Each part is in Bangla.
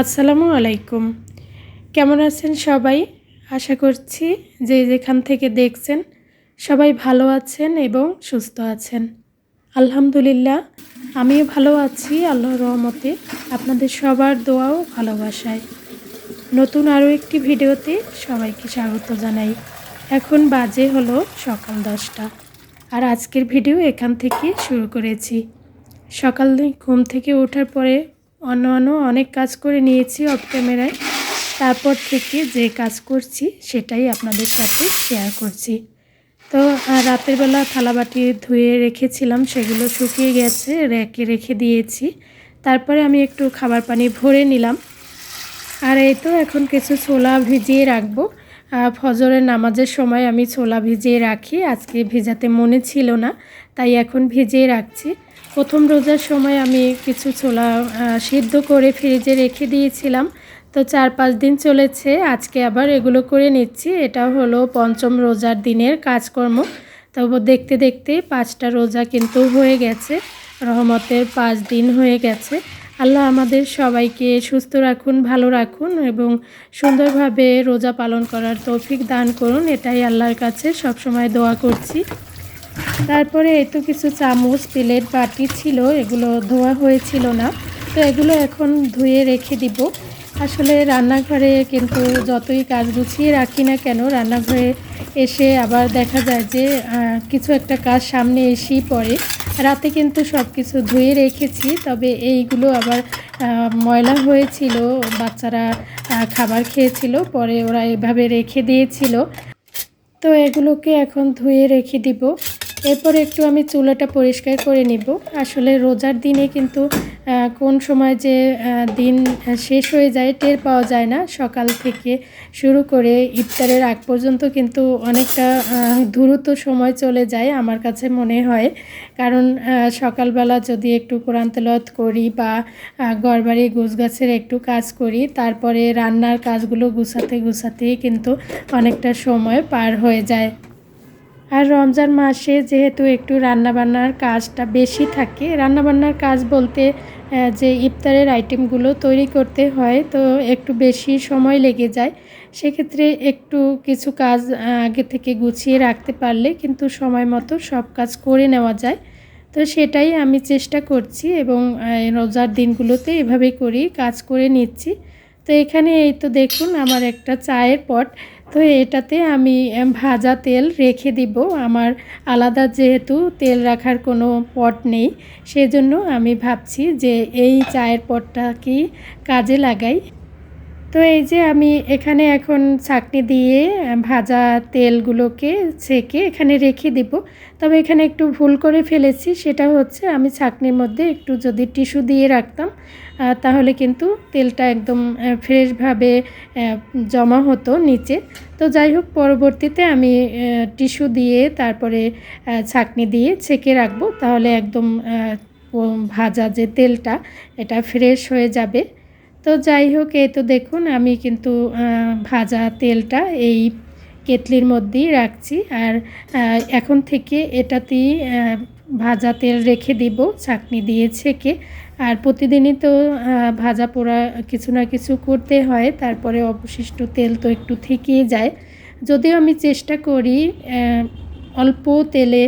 আসসালামু আলাইকুম। কেমন আছেন সবাই? আশা করছি যে যেখান থেকে দেখছেন সবাই ভালো আছেন এবং সুস্থ আছেন। আলহামদুলিল্লাহ, আমিও ভালো আছি আল্লাহর রহমতে। আপনাদের সবার দোয়াও ভালোবাসায়। নতুন আরও একটি ভিডিওতে সবাইকে স্বাগত জানাই। এখন বাজে হলো সকাল দশটা আর আজকের ভিডিও এখান থেকে শুরু করেছি। সকাল ঘুম থেকে ওঠার পরে অন্য অন্য অনেক কাজ করে নিয়েছি অফ ক্যামেরায় তারপর থেকে যে কাজ করছি সেটাই আপনাদের সাথে শেয়ার করছি। তো রাতের বেলা থালাবাটি ধুয়ে রেখেছিলাম, সেগুলো শুকিয়ে গেছে, রেখে রেখে দিয়েছি। তারপরে আমি একটু খাবার পানি ভরে নিলাম। আর এই তো এখন কিছু ছোলা ভিজিয়ে রাখব। ফজরের নামাজের সময় আমি ছোলা ভিজিয়ে রাখি, আজকে ভেজাতে মনে ছিল না, তাই এখন ভিজিয়ে রাখছি। প্রথম রোজার সময় আমি কিছু ছোলা সিদ্ধ করে ফ্রিজে রেখে দিয়েছিলাম। তো চার পাঁচ দিন চলেছে, আজকে আবার এগুলো করে নিচ্ছি। এটা হলো পঞ্চম রোজার দিনের কাজকর্ম। তবু দেখতে দেখতে পাঁচটা রোজা কিন্তু হয়ে গেছে, রহমতের পাঁচ দিন হয়ে গেছে। আল্লাহ আমাদের সবাইকে সুস্থ রাখুন, ভালো রাখুন এবং সুন্দরভাবে রোজা পালন করার তৌফিক দান করুন। এটাই আল্লাহর কাছে সবসময় দোয়া করছি। তারপরে এই তো কিছু চামচ, প্লেট, বাটি ছিল, এগুলো ধোয়া হয়েছিল না। তো এগুলো এখন ধুয়ে রেখে দিব। আসলে রান্নাঘরে কিন্তু যতই কাজ গুছিয়ে রাখি না কেন, রান্নাঘরে এসে আবার দেখা যায় যে কিছু একটা কাজ সামনে এসেই পড়ে। রাতে কিন্তু সব কিছু ধুয়ে রেখেছি, তবে এইগুলো আবার ময়লা হয়েছিল, বাচ্চারা খাবার খেয়েছিল, পরে ওরা এভাবে রেখে দিয়েছিল। তো এগুলোকে এখন ধুয়ে রেখে দিব। এরপর একটু আমি চুলাটা পরিষ্কার করে নিব। আসলে রোজার দিনে কিন্তু কোন সময় যে দিন শেষ হয়ে যায়, টের পাওয়া যায় না। সকাল থেকে শুরু করে ইফতারের আগ পর্যন্ত কিন্তু অনেকটা দ্রুত সময় চলে যায় আমার কাছে মনে হয়। কারণ সকালবেলা যদি একটু কোরআন তেলত করি বা গড়বাড়ি গাছের একটু কাজ করি, তারপরে রান্নার কাজগুলো গুছাতে গুছাতে কিন্তু অনেকটা সময় পার হয়ে যায়। আর রমজান মাসে যেহেতু একটু রান্নাবান্নার কাজটা বেশি থাকে, রান্নাবান্নার কাজ বলতে যে ইফতারের আইটেমগুলো তৈরি করতে হয় তো একটু বেশি সময় লেগে যায়। সেক্ষেত্রে একটু কিছু কাজ আগে থেকে গুছিয়ে রাখতে পারলে কিন্তু সময় মতো সব কাজ করে নেওয়া যায়। তো সেটাই আমি চেষ্টা করছি এবং রোজার দিনগুলোতে এভাবেই করি কাজ করে নিচ্ছি। তো এখানে এই তো দেখুন আমার একটা চায়ের পট। তো এটাতে আমি ভাজা তেল রেখে দিব। আমার আলাদা যেহেতু তেল রাখার কোনো পট নেই, সেজন্য আমি ভাবছি যে এই চায়ের পটটা কি কাজে লাগাই। তো এই যে আমি এখানে এখন ছাকনি দিয়ে ভাজা তেলগুলোকে ছেঁকে এখানে রেখে দিব। তবে এখানে একটু ভুল করে ফেলেছি, সেটা হচ্ছে আমি ছাকনির মধ্যে একটু যদি টিস্যু দিয়ে রাখতাম তাহলে কিন্তু তেলটা একদম ফ্রেশভাবে জমা হতো নিচে। তো যাই হোক, পরবর্তীতে আমি টিস্যু দিয়ে তারপরে ছাকনি দিয়ে ছেঁকে রাখব, তাহলে একদম ভাজা যে তেলটা, এটা ফ্রেশ হয়ে যাবে। তো যাই হোক, এই তো দেখুন, আমি কিন্তু ভাজা তেলটা এই কেটলির মধ্যেই রাখছি। আর এখন থেকে এটাতেই ভাজা তেল রেখে দিব চাকনি দিয়ে ছেঁকে। আর প্রতিদিনই তো ভাজা পোড়া কিছু না কিছু করতে হয়, তারপরে অবশিষ্ট তেল তো একটু থেকেই যায়। যদিও আমি চেষ্টা করি অল্প তেলে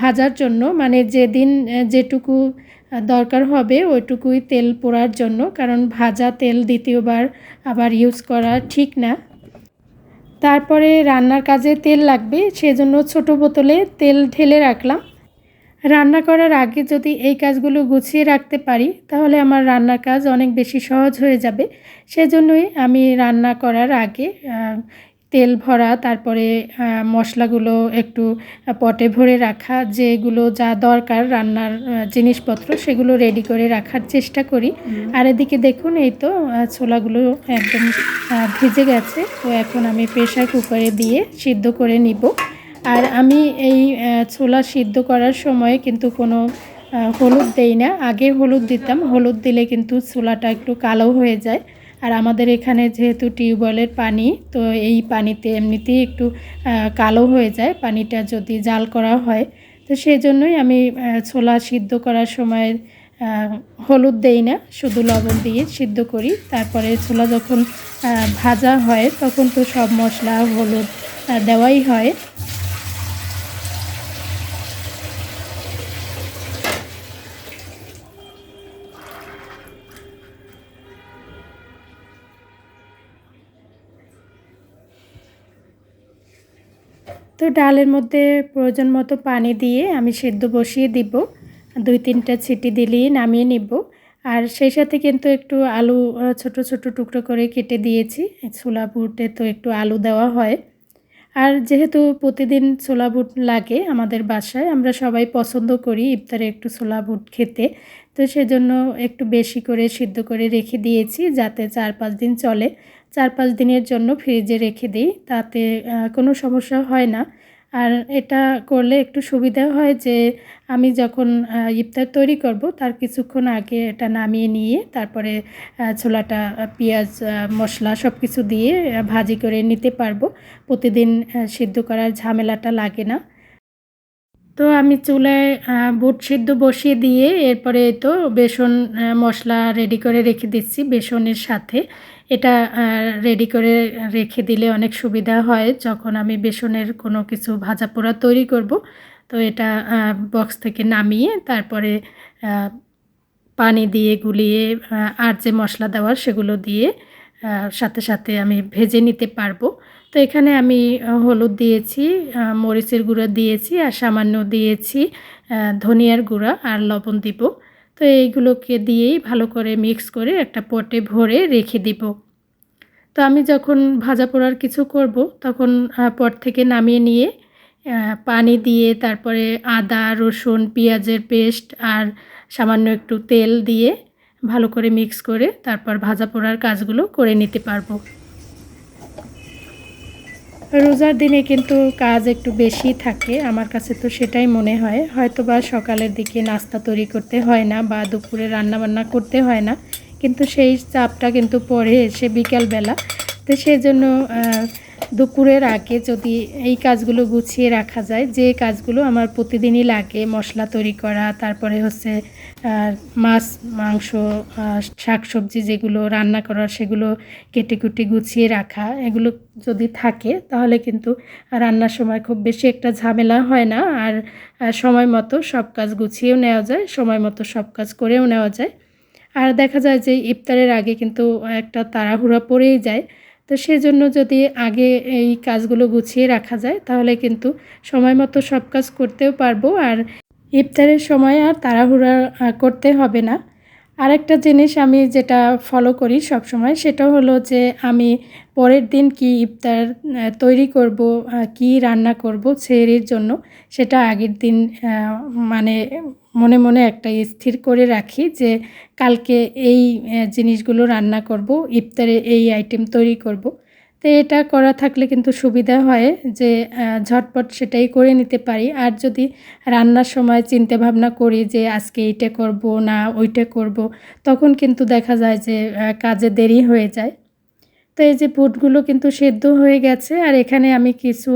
ভাজার জন্য। মানে যেদিন যেটুকু দরকার হবে ওইটুকুই তেল পোড়ার জন্য, কারণ ভাজা তেল দ্বিতীয়বার আবার ইউজ করা ঠিক না। তারপরে রান্নার কাজে তেল লাগবে, সেজন্য ছোট বোতলে তেল ঢেলে রাখলাম। রান্না করার আগে যদি এই কাজগুলো গুছিয়ে রাখতে পারি, তাহলে আমার রান্নার কাজ অনেক বেশি সহজ হয়ে যাবে। সেজন্যই আমি রান্না করার আগে তেল ভরা তারপরে মশলাগুলো একটু পটে ভরে রাখা যেগুলো যা দরকার রান্নার জিনিসপত্র সেগুলো রেডি করে রাখার চেষ্টা করি। আর এদিকে দেখুন এই তো ছোলাগুলো একদম ভিজে গেছে। তো এখন আমি প্রেশার কুকারে দিয়ে সিদ্ধ করে নিব। আর আমি এই ছোলা সিদ্ধ করার সময় কিন্তু কোনো হলুদ দেই না। আগে হলুদ দিতাম। হলুদ দিলে কিন্তু ছোলাটা একটু কালো হয়ে যায়। আর আমাদের এখানে যেহেতু টিউবওয়েলের পানি, তো এই পানিতে এমনিতেই একটু কালো হয়ে যায়, পানিটা যদি জাল করা হয়। তো সেই জন্যই আমি ছোলা সিদ্ধ করার সময় হলুদ দেই না, শুধু লবণ দিয়ে সিদ্ধ করি। তারপরে ছোলা যখন ভাজা হয়, তখন তো সব মশলা, হলুদ দেওয়াই হয়। তো ডালের মধ্যে প্রয়োজন মতো পানি দিয়ে আমি সেদ্ধ বসিয়ে দিব। দুই তিনটা ছিটি দিলেই নামিয়ে নিব। আর সেই সাথে কিন্তু একটু আলু ছোট ছোট টুকরো করে কেটে দিয়েছি। ছোলা বুটে তো একটু আলু দেওয়া হয়। আর যেহেতু প্রতিদিন ছোলা বুট লাগে আমাদের বাসায়, আমরা সবাই পছন্দ করি ইফতারে একটু ছোলা বুট খেতে। তো সেজন্য একটু বেশি করে সিদ্ধ করে রেখে দিয়েছি যাতে চার পাঁচ দিন চলে। চার পাঁচ দিনের জন্য ফ্রিজে রেখে দিই, তাতে কোনো সমস্যা হয় না। আর এটা করলে একটু সুবিধা হয় যে, আমি যখন ইফতার তৈরি করব, তার কিছুক্ষণ আগে এটা নামিয়ে নিয়ে তারপরে ছোলাটা পেঁয়াজ মশলা সব কিছু দিয়ে ভাজি করে নিতে পারব। প্রতিদিন সিদ্ধ করার ঝামেলাটা লাগে না। তো আমি চুলায় বুট সিদ্ধ বসিয়ে দিয়ে, এরপরে তো বেসন মশলা রেডি করে রেখে দিচ্ছি বেসনের সাথে। এটা রেডি করে রেখে দিলে অনেক সুবিধা হয় যখন আমি বেসনের কোনো কিছু ভাজা পোড়া তৈরি করব। তো এটা বক্স থেকে নামিয়ে তারপরে পানি দিয়ে গুলিয়ে আর যে মশলা দেওয়ার সেগুলো দিয়ে সাথে সাথে আমি ভেজে নিতে পারব। তো এখানে আমি হলুদ দিয়েছি মরিচের গুঁড়ো দিয়েছি আর সামান্য দিয়েছি ধনিয়ার গুঁড়া আর লবণ দিব। তো এইগুলোকে দিয়েই ভালো করে মিক্স করে একটা পটে ভরে রেখে দিব। তো আমি যখন ভাজা পোড়ার কিছু করব, তখন পট থেকে নামিয়ে নিয়ে পানি দিয়ে তারপরে আদা, রসুন, পেঁয়াজের পেস্ট আর সামান্য একটু তেল দিয়ে ভালো করে মিক্স করে তারপর ভাজা পোড়ার কাজগুলো করে নিতে পারব। রোজার দিনে কিন্তু কাজ একটু বেশি থাকে, আমার কাছে তো সেটাই মনে হয়। হয়তো বা সকালের দিকে নাস্তা তৈরি করতে হয় না বা দুপুরে রান্না বান্না করতে হয় না, কিন্তু সেই চাপটা কিন্তু পরে এসে বিকালবেলা। তো সেই জন্য দুপুরের আগে যদি এই কাজগুলো গুছিয়ে রাখা যায়, যে কাজগুলো আমার প্রতিদিনই লাগে, মশলা তৈরি করা, তারপরে হচ্ছে মাছ, মাংস শাক সবজি যেগুলো রান্না করার সেগুলো কেটে কুটে গুছিয়ে রাখা, এগুলো যদি থাকে তাহলে কিন্তু রান্নার সময় খুব বেশি একটা ঝামেলা হয় না। আর সময় মতো সব কাজ গুছিয়েও নেওয়া যায়, সময় মতো সব কাজ করেও নেওয়া যায়। আর দেখা যায় যে ইফতারের আগে কিন্তু একটা তাড়াহুড়া পড়েই যায়। তো সেজন্য যদি আগে এই কাজগুলো গুছিয়ে রাখা যায় তাহলে কিন্তু সময় মতো সব কাজ করতেও পারব। আর ইফতারের সময় আর তাড়াহুড়া করতে হবে না। আরেকটা জিনিস আমি যেটা ফলো করি সব সময় সেটা হলো যে আমি পরের দিন কি ইফতার তৈরি করব কি রান্না করব সেহরির জন্য সেটা আগের দিন মানে মনে মনে একটা স্থির করে রাখি যে কালকে এই জিনিসগুলো রান্না করব, ইফতারে এই আইটেম তৈরি করব। তো এটা করা থাকলে কিন্তু সুবিধা হয় যে ঝটপট সেটাই করে নিতে পারি। আর যদি রান্নার সময় চিন্তা ভাবনা করি যে, আজকে এইটা করব না ওইটা করব, তখন কিন্তু দেখা যায় যে কাজে দেরি হয়ে যায়। তো এই যে বুটগুলো কিন্তু সেদ্ধ হয়ে গেছে, আর এখানে আমি কিছু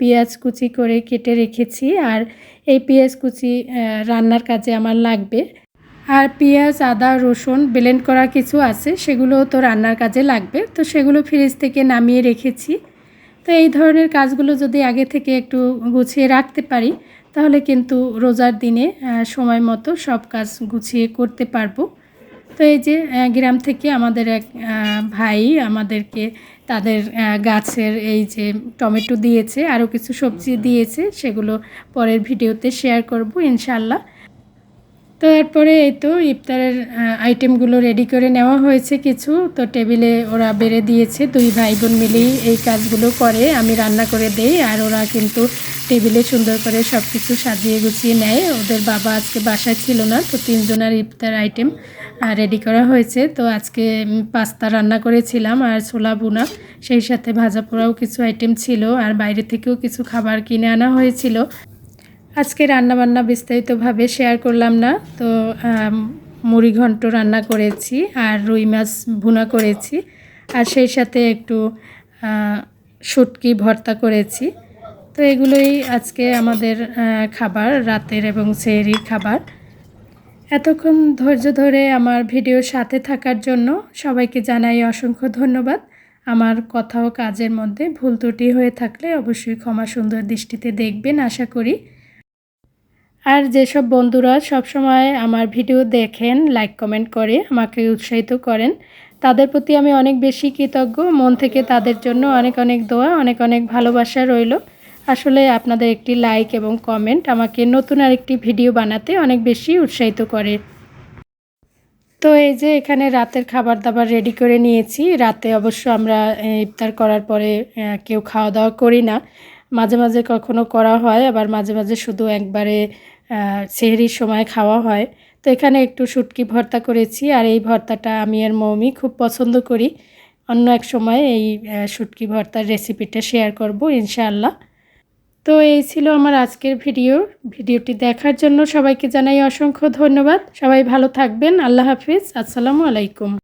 পেঁয়াজ কুচি করে কেটে রেখেছি। আর এই পেঁয়াজ কুচি রান্নার কাজে আমার লাগবে। আর পেঁয়াজ, আদা, রসুন ব্লেন্ড করা কিছু আছে সেগুলো তো রান্নার কাজে লাগবে। তো সেগুলো ফ্রিজ থেকে নামিয়ে রেখেছি। তো এই ধরনের কাজগুলো যদি আগে থেকে একটু গুছিয়ে রাখতে পারি, তাহলে কিন্তু রোজার দিনে সময় মতো সব কাজ গুছিয়ে করতে পারব। তো এই যে গ্রাম থেকে আমাদের এক ভাই আমাদেরকে তাদের গাছের এই যে টমেটো দিয়েছে, আরও কিছু সবজি দিয়েছে, সেগুলো পরের ভিডিওতে শেয়ার করব ইনশাল্লাহ তো এরপরে এই তো ইফতারের আইটেমগুলো রেডি করে নেওয়া হয়েছে কিছু। তো টেবিলে ওরা বেড়ে দিয়েছে, দুই ভাই বোন মিলেই এই কাজগুলো করে। আমি রান্না করে দেই আর ওরা কিন্তু টেবিলে সুন্দর করে সব কিছু সাজিয়ে গুছিয়ে নেয়। ওদের বাবা আজকে বাসায় ছিল না, তো তিনজনের ইফতার আইটেম রেডি করা হয়েছে। তো আজকে পাস্তা রান্না করেছিলাম আর ছোলা বোনা সেই সাথে ভাজা পোড়াও কিছু আইটেম ছিল। আর বাইরে থেকেও কিছু খাবার কিনে আনা হয়েছিল। আজকে রান্নাবান্না বিস্তারিতভাবে শেয়ার করলাম না। তো মুড়ি ঘন্ট রান্না করেছি আর রুই মাছ ভুনা করেছি। আর সেই সাথে একটু শুটকি ভর্তা করেছি। তো এগুলোই আজকে আমাদের খাবার, রাতের এবং সেহরির খাবার। এতক্ষণ ধৈর্য ধরে আমার ভিডিওর সাথে থাকার জন্য সবাইকে জানাই অসংখ্য ধন্যবাদ। আমার কথা ও কাজের মধ্যে ভুল ত্রুটি হয়ে থাকলে অবশ্যই ক্ষমা সুন্দর দৃষ্টিতে দেখবেন, আশা করি। আর যেসব বন্ধুরা সবসময় আমার ভিডিও দেখেন লাইক কমেন্ট করে, আমাকে উৎসাহিত করেন, তাদের প্রতি আমি অনেক বেশি কৃতজ্ঞ। মন থেকে তাদের জন্য অনেক অনেক দোয়া, অনেক অনেক ভালোবাসা রইল। আসলে আপনাদের একটি লাইক এবং কমেন্ট আমাকে নতুন আরেকটি ভিডিও বানাতে অনেক বেশি উৎসাহিত করে। তো এই যে এখানে রাতের খাবার দাবার রেডি করে নিয়েছি। রাতে অবশ্য আমরা ইফতার করার পরে কেউ খাওয়া দাওয়া করি না। মাঝে মাঝে কখনো করা হয়, আবার মাঝে মাঝে শুধু একবারে সেহরির সময় খাওয়া হয়। তো এখানে একটু শুটকি ভর্তা করেছি আর এই ভর্তাটা আমি আর মৌমি খুব পছন্দ করি। অন্য এক সময় এই শুটকি ভর্তার রেসিপিটা শেয়ার করব, ইনশাআল্লাহ। তো এই ছিল আমার আজকের ভিডিও ভিডিওটি দেখার জন্য সবাইকে জানাই অসংখ্য ধন্যবাদ। সবাই ভালো থাকবেন। আল্লাহ হাফিজ। আসসালামু আলাইকুম।